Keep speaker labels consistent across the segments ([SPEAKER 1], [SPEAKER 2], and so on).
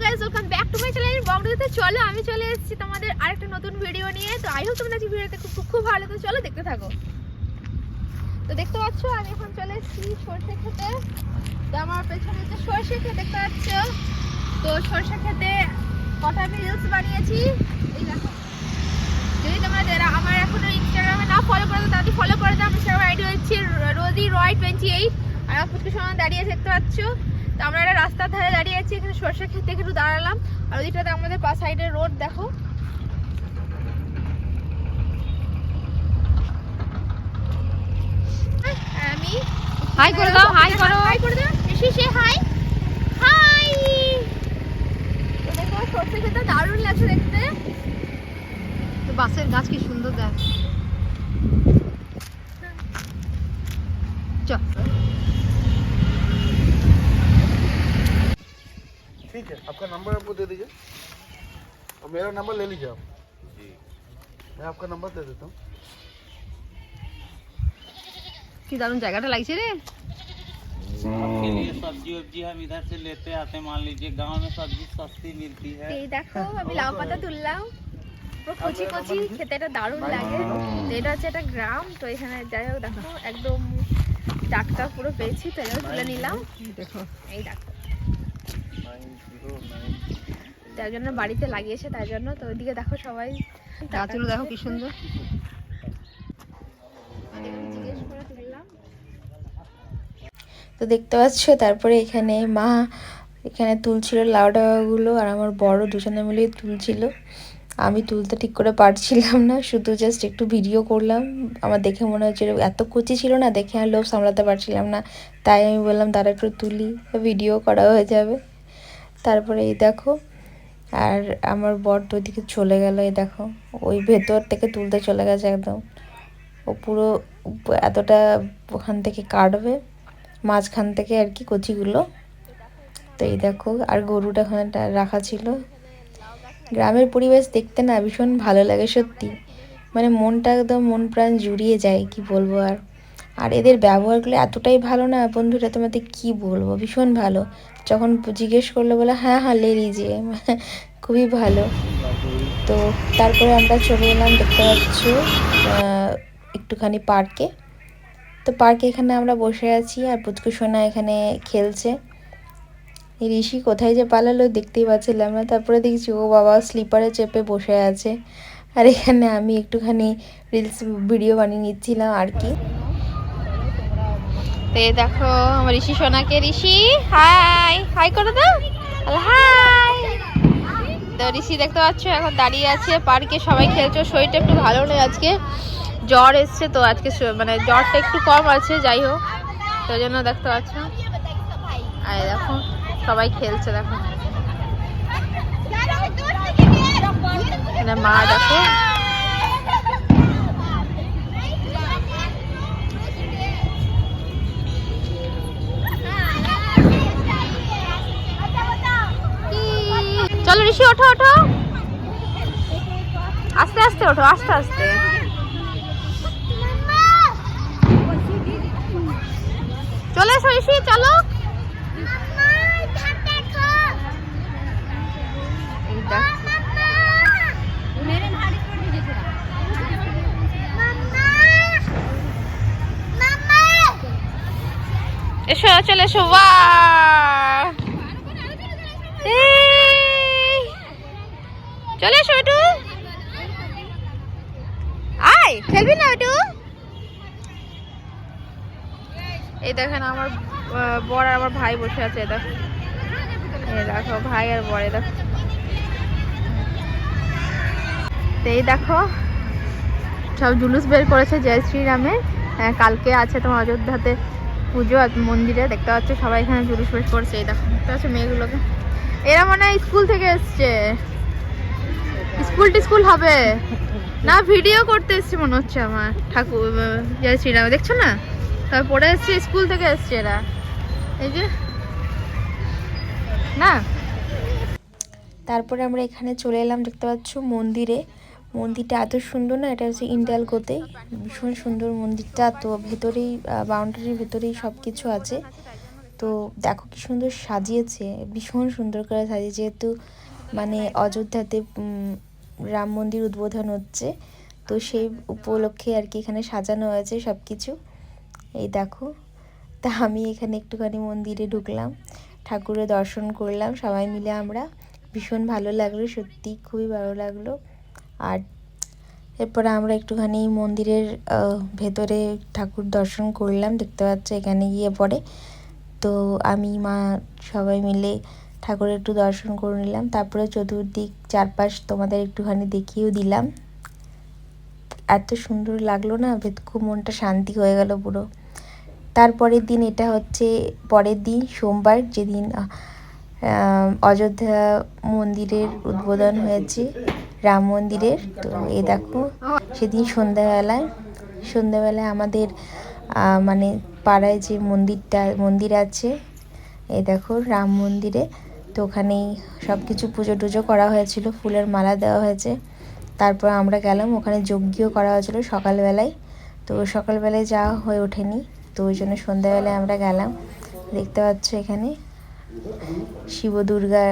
[SPEAKER 1] Guys welcome back to my channel বংডিতে চলো, আমি চলে এসেছি তোমাদের আরেকটা নতুন ভিডিও নিয়ে। তো আই হোপ তোমরা আজকে ভিডিওতে খুব, খুব- ভালো। তো চলো দেখতে থাকো। তো দেখতে পাচ্ছ, আমি এখন চলে এসেছি সর্ষে খেতে। তো আমার পেছনে যে সর্ষে খেতে দেখতে পাচ্ছ, তো সর্ষে খেতে কটা আমি রিলস বানিয়েছি? এই দেখো। যদি তোমরা যারা আমার এখনও ইনস্টাগ্রামে না ফলো করে দাও তাদের ফলো করে দাও। আমার ইনস্টাগ্রাম আইডি হচ্ছে রোজি রয় টোয়েন্টি এইট আর আমার ফুচকে সময় দাঁড়িয়ে দেখতে পাচ্ছ। তো আমরা একটা রাস্তার ধারে দাঁড়িয়ে আছি এখানে সর্ষে খেতে একটু দাঁড়ালাম। আর ওদিকটাতে আমাদের পা সাইডের রোড দেখো। আমি
[SPEAKER 2] হাই করে দাও হাই করো।
[SPEAKER 1] হাই করে দাও এসে সে হাই হাই দেখো সর্ষে খেতে দারুণ লাগছে দেখতে।
[SPEAKER 2] তো বাসের গাছ কি সুন্দর দেখ।
[SPEAKER 3] आपका नंबर आपको दे दीजिए और मेरा नंबर ले लीजिए आप मैं आपका नंबर दे देता हूँ
[SPEAKER 2] কি দারুণ জায়গাটা লাগছে রে
[SPEAKER 4] के लिए सब्जी वब्जी हम इधर से लेते आते हैं मान लीजिए गांव में सब्जी सस्ती मिलती है
[SPEAKER 1] এই দেখো আমি লাউ পাতা তুললাম পুরো কচি কচি খেতে এটা দারুণ লাগে তো এটা হচ্ছে একটা গ্রাম তো এখানে যাই হোক দেখো একদম টাটকা পুরো পেয়েছি তো এটাও তুলে নিলাম
[SPEAKER 2] দেখো
[SPEAKER 1] এই দেখো তার জন্য বাড়িতে লাগিয়েছে তার জন্য। তো ওইদিকে দেখো সবাই
[SPEAKER 2] গাছগুলো দেখো কি সুন্দর।
[SPEAKER 1] জিজ্ঞেস করে তুললাম
[SPEAKER 5] তো দেখতে পাচ্ছ তারপরে এখানে মা এখানে তুলছিল লাউ ডাগাগুলো আর আমার বড় দুজনে মিলেই তুলছিল। আমি তুলতে ঠিক করে পারছিলাম না শুধু জাস্ট একটু ভিডিও করলাম। আমার দেখে মনে হচ্ছিল এত কুচি ছিল না দেখে আর লোভ সামলাতে পারছিলাম না। তাই আমি বললাম তারা একটু তুলি ভিডিও করা হয়ে যাবে। তারপরে এই দেখো আর আমার বর তো ওইদিকে চলে গেল, এই দেখো। ওই ভেতর থেকে তুলতে চলে গেছে একদম। ও পুরো এতটা ওখান থেকে কাটবে, মাঝখান থেকে আর কি কচিগুলো। তো এই দেখো, আর গরুটা ওখানে রাখা ছিল। গ্রামের পরিবেশ দেখতে না ভীষণ ভালো লাগে সত্যি। মানে মনটা একদম, মন প্রাণ জুড়িয়ে যায়, কি বলব আর। আর এদের ব্যবহারগুলো এতটাই ভালো না? বন্ধুরা, তোমাদের কি বলব? ভীষণ ভালো। যখন জিজ্ঞেস করল, বলে হ্যাঁ হ্যাঁ লে লিজিয়ে খুবই ভালো। তো তারপরে আমরা চলে এলাম, দেখতে পাচ্ছ একটুখানি পার্কে। তো পার্কে এখানে আমরা বসে আছি আর পুচকু সোনা এখানে খেলছে। ঋষি কোথায় যে পালালো দেখতেই পাচ্ছিলাম না। তারপরে দেখছি, ও বাবা স্লিপারে চেপে বসে আছে। আর এখানে আমি একটুখানি রিলস ভিডিও বানিয়ে নিচ্ছিলাম আর কি।
[SPEAKER 1] তো দেখো আমার ঋষি সোনাকে। ঋষি, হাই। হাই করে দাও হাই। তো ঋষি দেখতে পাচ্ছ, এখন দাঁড়িয়ে আছে পার্কে। সবাই খেলছে, শরীরটা একটু ভালো নেই আজকে। জ্বর এসছে তো আজকে মানে জ্বরটা একটু কম আছে, যাই হোক। তো জন্য দেখতে পাচ্ছ। আর দেখো, সবাই খেলছে, দেখো। মা, দেখো। ঋষি ওঠো ওঠো। আস্তে আস্তে, ওঠো, আস্তে আস্তে। চলে এসো, ঋষি, চলো। এসো, চলে এসো এই। চলে এসো একটু আয় খেলবি না একটু এই দেখেন আমার বর আর আমার ভাই বসে আছে দেখো। দেখো ভাই আর বর দেখো। এই দেখো সব জুলুস বের করেছে জয় শ্রীরামে। হ্যাঁ, কালকে আছে তোমার অযোধ্যাতে পুজো মন্দিরে দেখতে পাচ্ছ সবাই এখানে জুলুস বের করছে এই দেখো দেখতে পাচ্ছ মেয়েগুলোকে? এরা মনে হয় স্কুল থেকে এসছে। স্কুল টিস্কুল হবে। না ভিডিও করতে এসছে মনে হচ্ছে আমার। ঠাকুর জয় শ্রীরাম, দেখছ না? তারপরে এসছে, স্কুল থেকে এসছে এরা। এই যে, না?
[SPEAKER 5] তারপরে আমরা এখানে চলে এলাম, দেখতে পাচ্ছ মন্দিরে। মন্দিরটা এত সুন্দর না, এটা হচ্ছে ইন্ডালকোতে ভীষণ সুন্দর মন্দিরটা, তো ভেতরেই বাউন্ডারির ভেতরেই সব কিছু আছে। তো দেখো কি সুন্দর সাজিয়েছে, ভীষণ সুন্দর করে সাজিয়েছে। যেহেতু মানে অযোধ্যাতে রাম মন্দির উদ্বোধন হচ্ছে। তো সেই উপলক্ষে আর কি এখানে সাজানো হয়েছে সব কিছু এই দেখো, তা আমি এখানে একটুখানি মন্দিরে ঢুকলাম, ঠাকুরের দর্শন করলাম, সবাই মিলে আমরা। ভীষণ ভালো লাগল, সত্যি খুবই ভালো লাগল। আর এরপরে আমরা একটুখানি মন্দিরের ভেতরে ঠাকুর দর্শন করলাম, দেখতে পাচ্ছ এখানে গিয়ে পরে। তো আমি, মা সবাই মিলে ঠাকুরের একটু দর্শন করে নিলাম। তারপরে চতুর্দিক চারপাশ তোমাদের একটুখানি দেখিয়েও দিলাম। এত সুন্দর লাগল না খুব মনটা শান্তি হয়ে গেল পুরো। তারপরের দিন এটা হচ্ছে পরের দিন, সোমবার, যেদিন অযোধ্যা মন্দিরের উদ্বোধন হয়েছে, রাম মন্দিরের। তো এ দেখো, সেদিন সন্ধ্যাবেলায় সন্ধ্যাবেলায় আমাদের মানে পাড়ায় যে মন্দিরটা, মন্দির আছে এই দেখো রাম মন্দিরে তো ওখানেই সব কিছু পুজো টুজো করা হয়েছিল, ফুলের মালা দেওয়া হয়েছে। তারপর আমরা গেলাম, ওখানে যজ্ঞ করা হয়েছিল সকালবেলায়। তো সকালবেলায় যাওয়া হয়ে ওঠেনি, তো ওই জন্য সন্ধ্যাবেলায় আমরা গেলাম। দেখতে পাচ্ছ এখানে শিব দুর্গা,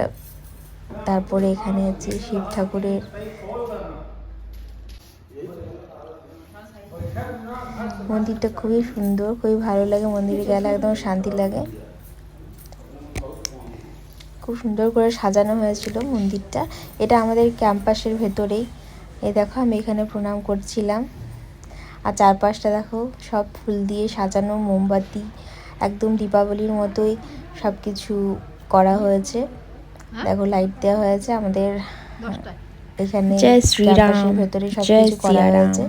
[SPEAKER 5] তারপরে এখানে হচ্ছে শিব ঠাকুরের মন্দিরটা খুবই সুন্দর, খুবই ভালো লাগে মন্দিরে গেলে, একদম শান্তি লাগে। খুব সুন্দর করে সাজানো হয়েছিল মন্দিরটা। এটা আমাদের ক্যাম্পাসের ভেতরেই। এই দেখো আমি এখানে প্রণাম করছিলাম। আর চারপাশটা দেখো সব ফুল দিয়ে সাজানো মোমবাতি একদম দীপাবলির মতোই সব কিছু করা হয়েছে। দেখো লাইট দেওয়া হয়েছে আমাদের এখানে
[SPEAKER 6] জয় শ্রীরাম,
[SPEAKER 5] ভেতরে সব কিছু করা। হয়েছে।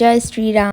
[SPEAKER 6] জয় শ্রীরাম।